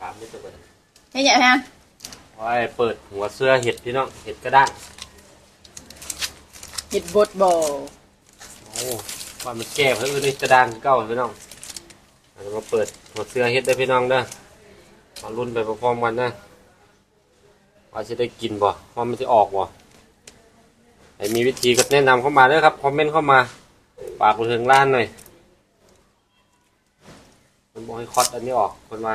สามนี่ตัวเปิดให้ใหญ่แพงไว้เปิดหัวเสื้อเห็ดพี่น้องเห็ดกระด้างเห็ดบดบอโอ้ว่ามันแก้เพื่ออื่นนี่กระด้างคือเก้าพี่น้องเรามาเปิดหัวเสื้อเห็ดได้อพี่น้องเด้อมาลุ้นไปพร้อมๆกันนะว่าจะได้กินบ่ว่ามันจะออกบ่ไอ้มีวิธีก็แนะนำเข้ามาเด้อครับคอมเมนต์เข้ามาฝากไปถึงร้านหน่อยมันบอกให้คอดอันนี้ออกคนมา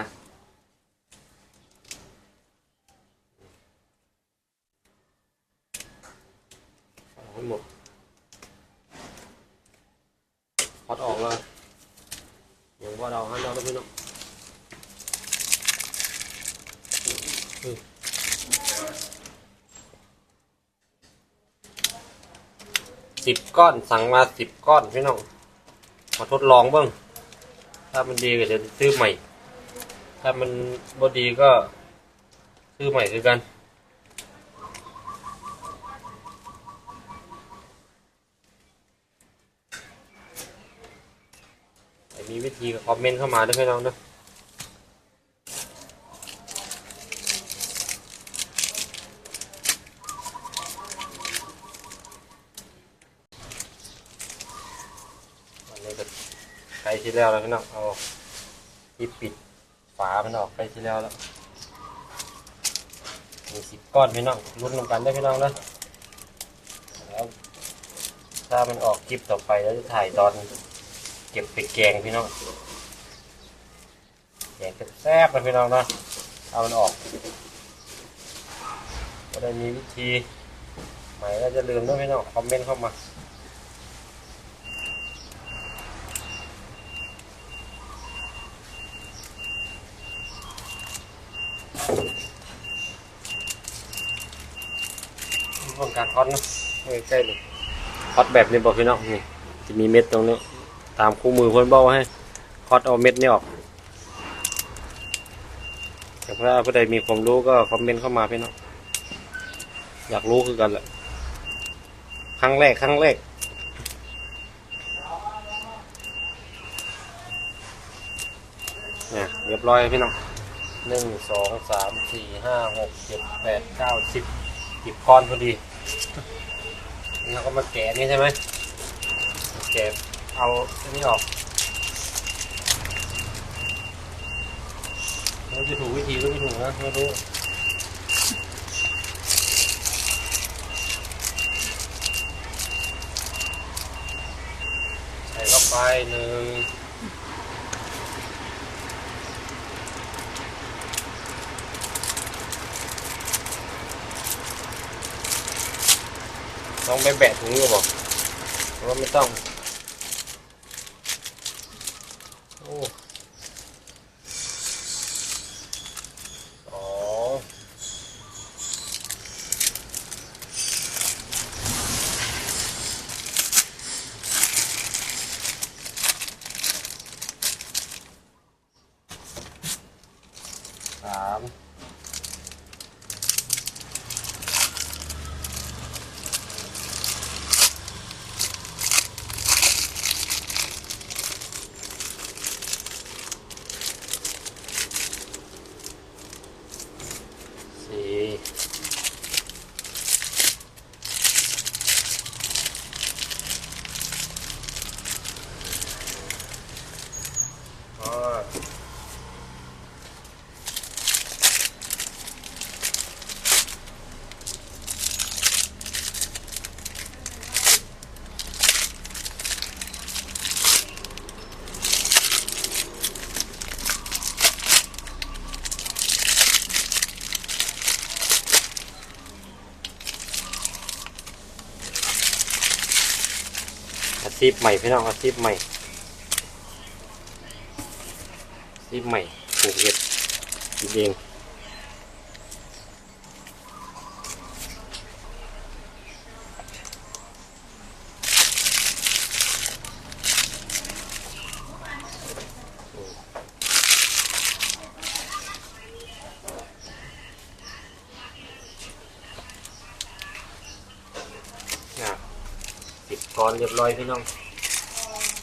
ให้หมดพอดออกเลยยังพอดเอาห้เราแล้วพี่น้องสิบก้อนสั่งมาสิบก้อนพี่น้องมาทดลองบ้างถ้ามันดีก็เดี๋ยวซื้อใหม่ ถ้ามันบ่ดีก็ซื้อใหม่คือกัน มีวิธีคอมเมนต์เข้ามาด้วยพี่น้องนะวันนี้ก็ใกล้ที่แล้วแล้วพี่น้องเอาที่ปิดฝามันออกใกล้ที่แล้วแล้วมีสิบก้อนพี่น้องรุ่นลงกันได้พี่น้องนะแล้วถ้ามันออกคลิปต่อไปแล้วจะถ่ายตอน เก็บไปแกงพี่น้องแกงแซ่บๆนะพี่น้องนะเอามันออกก็ได้มีวิธีใหม่ก็จะลืมด้วยพี่น้องคอมเมนต์เข้ามาต้องการคอสนะใกล้ๆเลยคอสแบบนี้บอกพี่น้องนี่จะมีเม็ดตรงนี้ ตามคู่มือเพื่อนบอกให้คอดเอาเม็ดนี้ออกแต่ถ้าผู้ใดมีความรู้ก็คอมเมนต์เข้ามาพี่น้องอยากรู้คือกันแหละครั้งแรกครั้งแรกเนี่ยเรียบร้อยพี่น้องหนึ่งสองสามสี่ห้าหกเจ็ดแปดเก้าสิบสิบก้อนพอดีแล้วก็มาแกะนี่ใช่ไหมเก็บ เอาอันนี้ออกแล้วจะถูกวิธีหรือไม่ถูกนะไม่รู้ใส่เข้าไปหนึ่งต้องไปแบะถุงอยู่บอกหรือว่าไม่ต้อง โอ้สองสามสี่ห้า อาชีพใหม่พี่น้องอาชีพใหม่อาชีพใหม่ปลูกเห็ดกินเองอะ อนเรียบร้อยพี่น้อง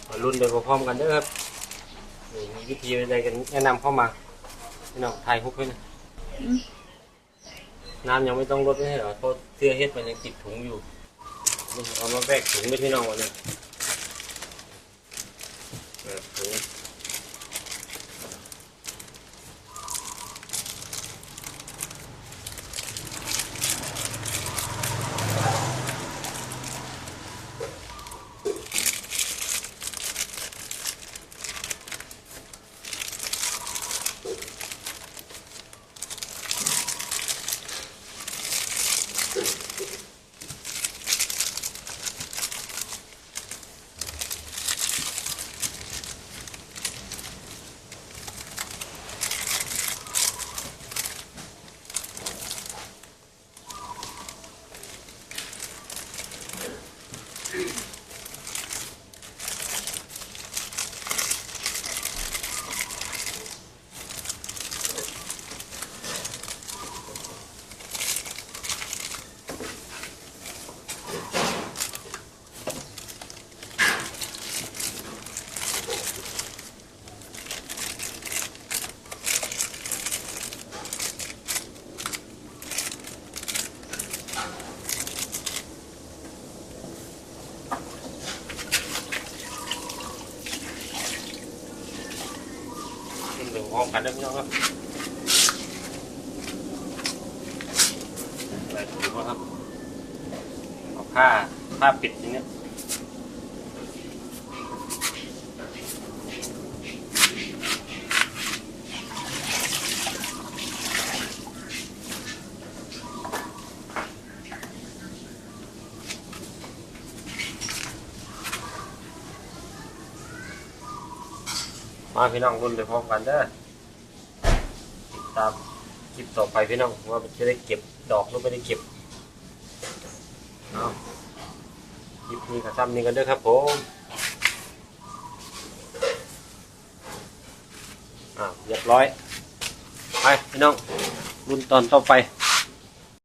มารุ่นไปพร้อมกันเด้อครับนี่มีวิธีอะไรกันแนะนำเข้ามาพี่น้องถ่ายฮุกไว้นะน้ำยังไม่ต้องลดไม่ใช่เหรอเพราะเสื้อเฮ็ดมันยังติดถุงอยู่นี่เอามาแบกถุงไปพี่น้องวันนี้แบกถุง ขึ้นถึงพร้อมกันได้พี่น้องครับแบกถุงมครับเอาผ้าผ้าปิดอย่างเงี้ย มาพี่น้องรุ่นไปพร้อมกันเด้อติดตามคลิปต่อไปพี่น้องว่าจะได้เก็บดอกหรือไม่ได้เก็บเอาคลิปนี้ก็ทำนี้กันเด้อครับผมอ่าเรียบร้อยไปพี่น้องรุ่นตอนต่อไป